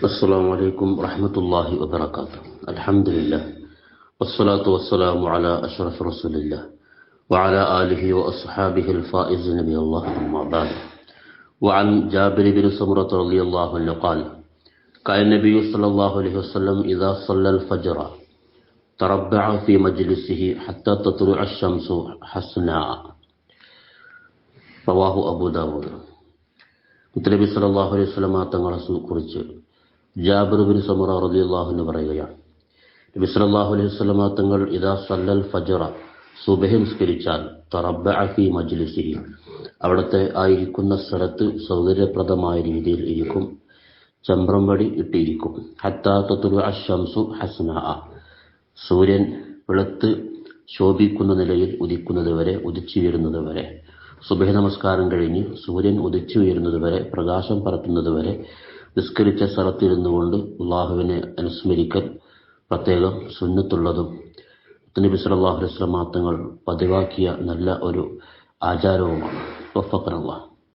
السلام عليكم ورحمة الله وبركاته الحمد لله والصلاة والسلام على أشرف رسول الله وعلى آله وأصحابه الفائز نبي الله أما بعد وعن جابر بن سمرة رضي الله عنه قال كان النبي صلى الله عليه وسلم إذا صلى الفجر تربع في مجلسه حتى تطلع الشمس حسناء റവാഹു അബൂദാവൂദ് മുത്തലബി സലാഹു അലൈഹി സ്വലമ തങ്ങളെ കുറിച്ച് ജാബിർ ബിൻ സമറ റളിയല്ലാഹു പറയുകയാണ്. നബി സല്ലല്ലാഹു അലൈഹി വസല്ലമ തങ്ങൾ ഇദാ സല്ലൽ ഫജറ സുബഹി നിസ്കരിച്ചാൽ തറബ്ബഅ ഫീ മജ്ലിസിഹി. അവിടുത്തെ ആയിരിക്കുന്ന സ്ഥലത്ത് സൗകര്യപ്രദമായ രീതിയിൽ ഇരിക്കും. ചമ്പ്രം വടി ഇട്ടിരിക്കും. ഹത്താ തത്തുലു അശംസു ഹസ്ന. സൂര്യൻ വെളുത്ത് ശോഭിക്കുന്ന നിലയിൽ ഉദിക്കുന്നത് വരെ ഉദിച്ചു വീഴുന്നത് വരെ. സുബഹി നമസ്കാരം കഴിഞ്ഞ് സൂര്യൻ ഉദിച്ചു വീഴുന്നത് വരെ പ്രകാശം പരത്തുന്നത് വരെ നിസ്കരിച്ച സ്ഥലത്തിരുന്നു കൊണ്ട് അള്ളാഹുവിനെ അനുസ്മരിക്കൽ പ്രത്യേകം സുന്നത്തുള്ളതും. നബി സല്ലല്ലാഹു അലൈഹി തങ്ങൾ പതിവാക്കിയ നല്ല ഒരു ആചാരവുമാണ്. വഫഖറല്ലാഹ്